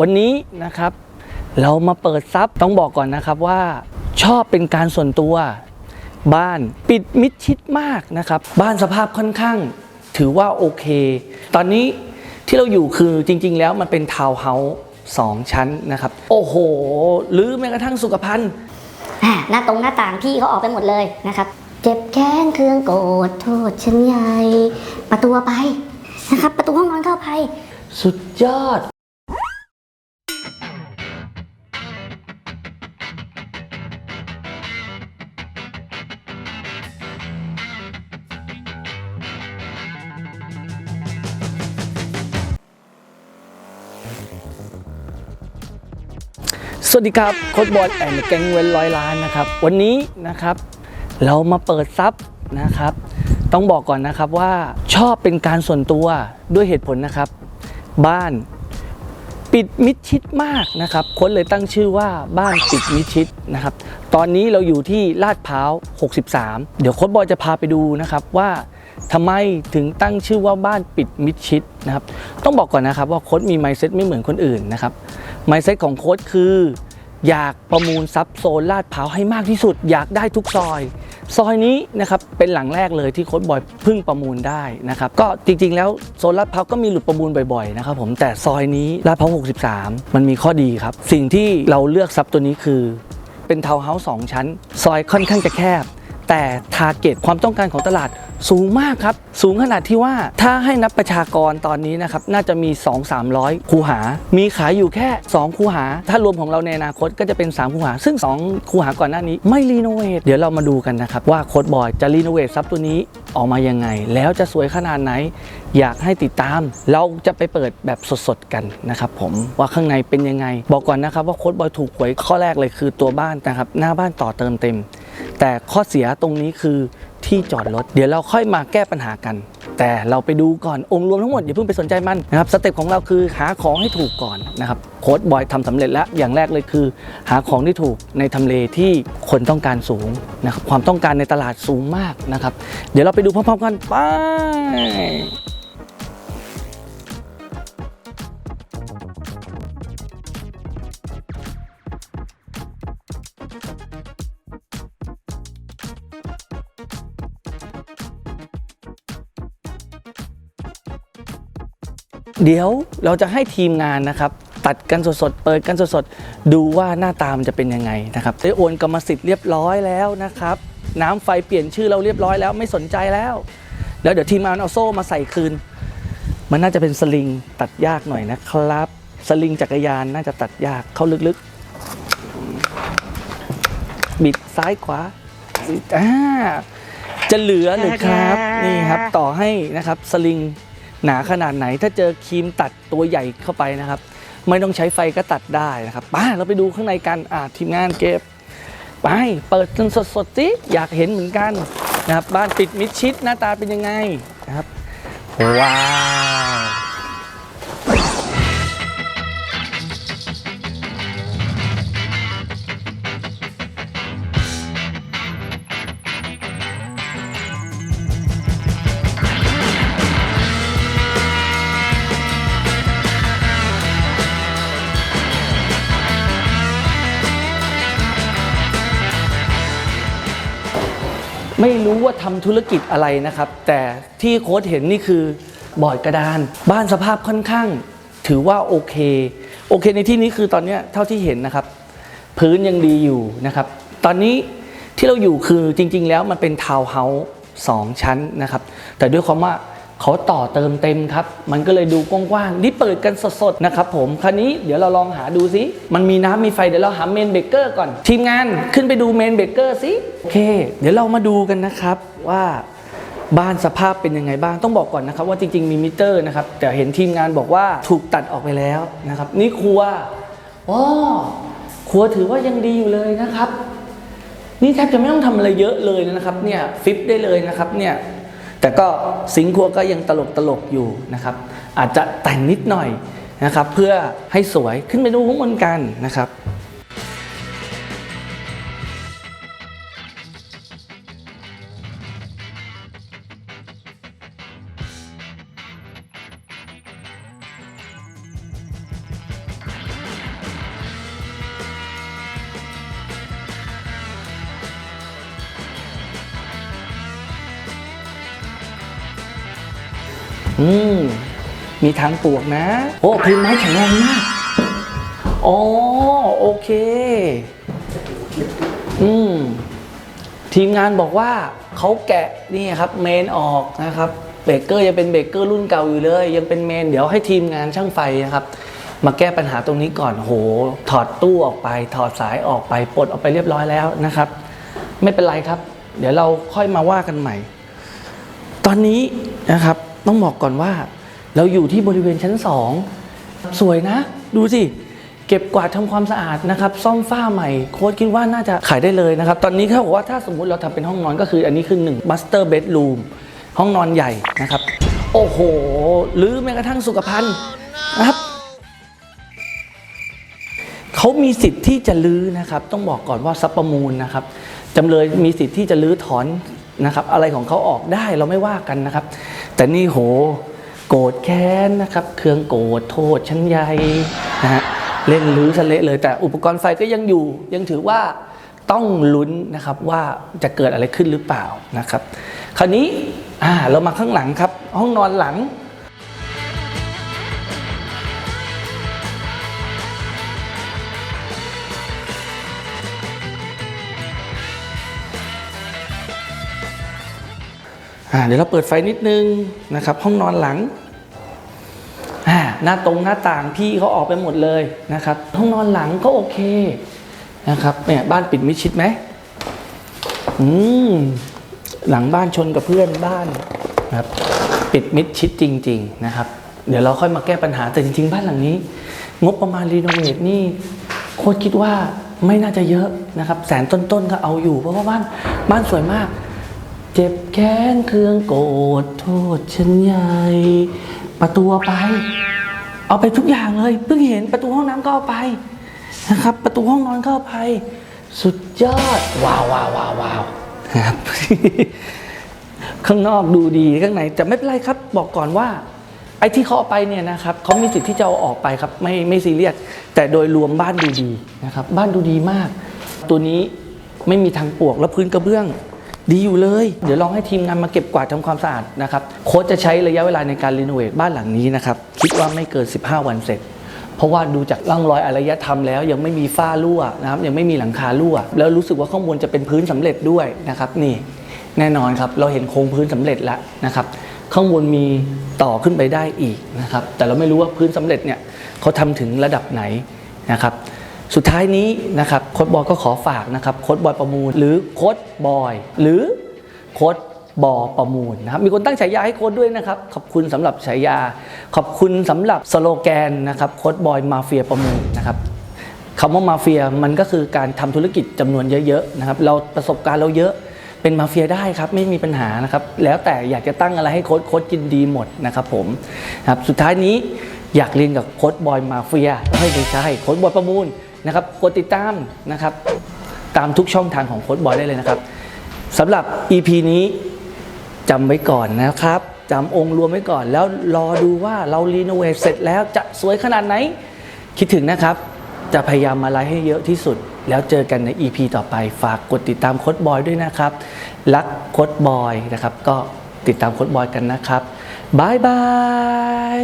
วันนี้นะครับ เรามาเปิดซับต้องบอกก่อนนะครับว่าชอบเป็นการส่วนตัว บ้านปิดมิดชิดมากนะครับ บ้านสภาพค่อนข้างถือว่าโอเค ตอนนี้ที่เราอยู่คือจริง ๆ แล้วมันเป็นทาวน์เฮาส์สองชั้นนะครับ โอ้โห หรือแม้กระทั่งสุขภัณฑ์อ่าหน้าตรงหน้าต่างพี่เขาออกไปหมดเลยนะครับ เจ็บแค้นเครื่องโกรธโทษฉันใหญ่ ประตูเอาไปนะครับ ประตูห้องนอนเข้าไป สุดยอด สวัสดีครับโค้ดบอลแอนด์แกงเวนร้อยล้านนะครับ วันนี้นะครับ เรามาเปิดซับนะครับ ต้องบอกก่อนนะครับว่าชอบเป็นการส่วนตัวด้วยเหตุผลนะครับ บ้านปิดมิดชิดมากนะครับโค้ดเลยตั้งชื่อว่าบ้านปิดมิดชิดนะครับ ตอนนี้เราอยู่ที่ลาดพร้าว 63 เดี๋ยวโค้ดบอยจะพาไปดูนะครับว่า ทำไมถึงตั้งชื่อว่าบ้านปิดมิดชิดนะครับ ต้องบอกก่อนนะครับว่าโค้ดมีไมเซ็ตไม่เหมือนคนอื่นนะครับไมเซ็ตของโค้ดคือ อยากประมูลซับโซนลาดพร้าให้มากที่สุด อยากได้ทุกซอย ซอยนี้นะครับเป็นหลังแรกเลยที่โค้ดบอยเพิ่งประมูลได้นะครับก็จริงๆ แล้วโซนลาดพร้าก็มีหลุดประมูลบ่อยๆนะครับผมแต่ซอยนี้ลาดพร้า63 มันมีข้อดีครับ สิ่งที่เราเลือกซับตัวนี้คือ เป็นทาวน์เฮาส์สองชั้น ซอยค่อนข้างจะแคบ แต่ทาร์เก็ตความต้องการของตลาด สูงมากครับ สูงขนาดที่ว่าถ้าให้นับประชากรตอนนี้นะครับ น่าจะมี 2-300 คูหา มีขายอยู่แค่ 2 คูหา ถ้ารวมของเราในอนาคตก็จะเป็น 3 คูหา ซึ่ง 2 คูหาก่อนหน้านี้ไม่รีโนเวทเดี๋ยวเรามาดูกันนะครับ ว่าโค้ดบอยจะรีโนเวทซับตัวนี้ออกมายังไง แล้วจะสวยขนาดไหน อยากให้ติดตาม เราจะไปเปิดแบบสดๆกันนะครับผมว่าข้างในเป็นยังไง บอกก่อนนะครับว่าโค้ดบอยถูกหวยข้อแรกเลยคือตัวบ้านนะครับหน้าบ้านต่อเติมเต็ม แต่ข้อเสียตรงนี้คือ ที่จอดรถ เดี๋ยวเราค่อยมาแก้ปัญหากัน แต่เราไปดูก่อนองค์รวมทั้งหมดอย่าเพิ่งไปสนใจมันนะครับสเต็ปของเราคือหาของให้ถูกก่อนนะครับโค้ดบอยทำสำเร็จแล้วอย่างแรกเลยคือ หาของที่ถูกในทำเลที่คนต้องการสูงนะครับความต้องการในตลาดสูงมากนะครับ เดี๋ยวเราไปดูพร้อมๆกันไป เดี๋ยวเราจะให้ทีมงานนะครับตัดกันสดๆ เปิดกันสดๆ ดูว่าหน้าตามนจะเป็นยังไงนะครับได้โอนกรรมสิทธิ์เรียบร้อยแล้วนะครับ น้ำไฟเปลี่ยนชื่อเราเรียบร้อยแล้วไม่สนใจแล้ว แล้วเดี๋ยวทีมงานเอาโซ่มาใส่คืน มันน่าจะเป็นสลิงตัดยากหน่อยนะครับ สลิงจักรยานน่าจะตัดยากเข้าลึกๆ บิดซ้ายขวาอ่าจะเหลือหรือครับนี่ครับต่อให้นะครับสลิง หนาขนาดไหนถ้าเจอครีมตัดตัวใหญ่เข้าไปนะครับ ไม่ต้องใช้ไฟก็ตัดได้นะครับป้าเราไปดูข้างในกันอ่าทีมงานเก็บไปเปิดกันสดๆสิอยากเห็นเหมือนกันนะครับบ้านปิดมิดชิดหน้าตาเป็นยังไงนะครับว้าว รู้ว่าทำธุรกิจอะไรนะครับ แต่ที่โค้ดเห็นนี่คือบอร์ดกระดาน บ้านสภาพค่อนข้าง ถือว่าโอเค โอเคในที่นี้คือตอนนี้เท่าที่เห็นนะครับ พื้นยังดีอยู่นะครับ ตอนนี้ที่เราอยู่คือจริง ๆ แล้วมันเป็นทาวน์เฮาส์สองชั้นนะครับ แต่ด้วยความว่า เขาต่อเติมเต็มครับ มันก็เลยดูกว้างๆนี่เปิดกันสดๆนะครับผมคราวนี้เดี๋ยวเราลองหาดูซิ มันมีน้ำมีไฟเดี๋ยวเราหาเมนเบเกอร์ก่อน ทีมงานขึ้นไปดูเมนเบเกอร์ซิโอเค เดี๋ยวเรามาดูกันนะครับว่าบ้านสภาพเป็นยังไงบ้างต้องบอกก่อนนะครับ ว่าจริงๆมีมิเตอร์นะครับ แต่เห็นทีมงานบอกว่าถูกตัดออกไปแล้วนะครับ นี่ครัวว้าครัวถือว่ายังดีอยู่เลยนะครับ นี่แทบจะไม่ต้องทำอะไรเยอะเลยนะครับเนี่ยฟิปได้เลยนะครับเนี่ย แต่ก็สิงครัวก็ยังตลกตลกๆอยู่นะครับ อาจจะแต่งนิดหน่อยนะครับ เพื่อให้สวยขึ้นไปดูข้างบนกันนะครับ อืมมีทางปลวกนะ โอ้พื้นไม้แข็งแรงมากอ๋อโอเค อืมทีมงานบอกว่าเขาแกะนี่ครับเมนออกนะครับเบรกเกอร์ยังเป็นเบรกเกอร์รุ่นเก่าอยู่เลย ยังเป็นเมน เดี๋ยวให้ทีมงานช่างไฟนะครับ มาแก้ปัญหาตรงนี้ก่อนโห ถอดตู้ออกไป ถอดสายออกไปปลดออกไปเรียบร้อยแล้วนะครับ ไม่เป็นไรครับ เดี๋ยวเราค่อยมาว่ากันใหม่ ตอนนี้นะครับ ต้องบอกก่อนว่า เราอยู่ที่บริเวณชั้น 2 สวยนะ ดูสิ เก็บกวาดทำความสะอาดนะครับ ซ่อมฝ้าใหม่ โค้ดคิดว่าน่าจะขายได้เลยนะครับ ตอนนี้เขาบอกว่าถ้าสมมุติเราทำเป็นห้องนอนก็คืออันนี้คือ1 master bedroom ห้องนอนใหญ่นะครับ โอ้โห หรือแม้กระทั่งสุขภัณฑ์นะครับเขามีสิทธิ์ที่จะลื้อนะครับ ต้องบอกก่อนว่าซับประมูลนะครับจำเลยมีสิทธิ์ที่จะลื้อถอน นะครับ อะไรของเขาออกได้เราไม่ว่ากันนะครับ แต่นี่โหโกรธแค้นนะครับ เครื่องโกรธโทษชั้นใหญ่นะฮะเล่นลื้อทะเลเลย แต่อุปกรณ์ไฟก็ยังอยู่ ยังถือว่าต้องลุ้นนะครับว่าจะเกิดอะไรขึ้นหรือเปล่านะครับ คราวนี้เรามาข้างหลังครับ ห้องนอนหลัง เดี๋ยวเราเปิดไฟนิดนึงนะครับ ห้องนอนหลังหน้าตรงหน้าต่างพี่เขาออกไปหมดเลยนะครับ ห้องนอนหลังก็โอเคนะครับเนี่ยบ้านปิดมิดชิดไหมอืมหลังบ้านชนกับเพื่อนบ้านนะครับ ปิดมิดชิดจริง ๆ นะครับ เดี๋ยวเราค่อยมาแก้ปัญหาแต่จริง ๆ บ้านหลังนี้ งบประมาณรีโนเวทนี่โคตรคิดว่าไม่น่าจะเยอะนะครับ แสนต้นๆก็เอาอยู่เพราะว่าบ้านบ้านสวยมาก เจ็บแค้นเครื่องโกรธโทษฉันใหญ่ประตูเอาไป เอาไปทุกอย่างเลย เพิ่งเห็นประตูห้องน้ำก็เอาไปนะครับ ประตูห้องนอนก็เอาไป สุดยอดว้าวว้าวว้าวว้าวนะครับข้างนอกดูดีข้างในแต่ไม่เป็นไรครับ บอกก่อนว่า ไอ้ที่เขาเอาไปเนี่ยนะครับเขามีสิทธิ์ที่จะเอาออกไปครับ ไม่ไม่ซีเรียสแต่โดยรวมบ้านดูดีนะครับ บ้านดูดีมาก ตัวนี้ไม่มีทางปวกแล้วพื้นกระเบื้อง ดีอยู่เลย เดี๋ยวลองให้ทีมงานมาเก็บกวาดทำความสะอาดนะครับโค้ชจะใช้ระยะเวลาในการรีโนเวทบ้านหลังนี้นะครับคิดว่าไม่เกิน 15 วันเสร็จเพราะว่าดูจากร่องรอยอารยธรรมแล้วยังไม่มีฝ้ารั่วนะครับยังไม่มีหลังคารั่ว แล้วรู้สึกว่าข้างบนจะเป็นพื้นสำเร็จด้วยนะครับนี่แน่นอนครับเราเห็นโครงพื้นสำเร็จแล้วนะครับข้างบนมีต่อขึ้นไปได้อีกนะครับแต่เราไม่รู้ว่าพื้นสำเร็จเนี่ยเขาทำถึงระดับไหนนะครับ สุดท้ายนี้นะครับโค้ดบอยก็ขอฝากนะครับโค้ดบอยประมูล หรือโค้ดบอยหรือโค้ดบอประมูลนะครับมีคนตั้งฉายาให้โค้ดด้วยนะครับ ขอบคุณสำหรับฉายา ขอบคุณสำหรับสโลแกนนะครับโค้ดบอยมาเฟียประมูลนะครับคำว่ามาเฟียมันก็คือการทำธุรกิจจำนวนเยอะๆนะครับเราประสบการณ์เราเยอะเป็นมาเฟียได้ครับไม่มีปัญหานะครับแล้วแต่อยากจะตั้งอะไรให้โค้ดโค้ดกินดีหมดนะครับผมครับสุดท้ายนี้อยากเรียนกับโค้ดบอยมาเฟียไม่ได้ใช่โค้ดบอยประมูล นะครับกดติดตามนะครับ ตามทุกช่องทางของโค้ดบอยได้เลยนะครับสำหรับ EP นี้จำไว้ก่อนนะครับจำองค์รวมไว้ก่อน แล้วรอดูว่าเรารีโนเวทเสร็จแล้วจะสวยขนาดไหน คิดถึงนะครับ จะพยายามมาไลฟ์ให้เยอะที่สุด แล้วเจอกันใน EP ต่อไป ฝากกดติดตามโค้ดบอยด้วยนะครับ รักโค้ดบอยนะครับ ก็ติดตามโค้ดบอยกันนะครับบายบาย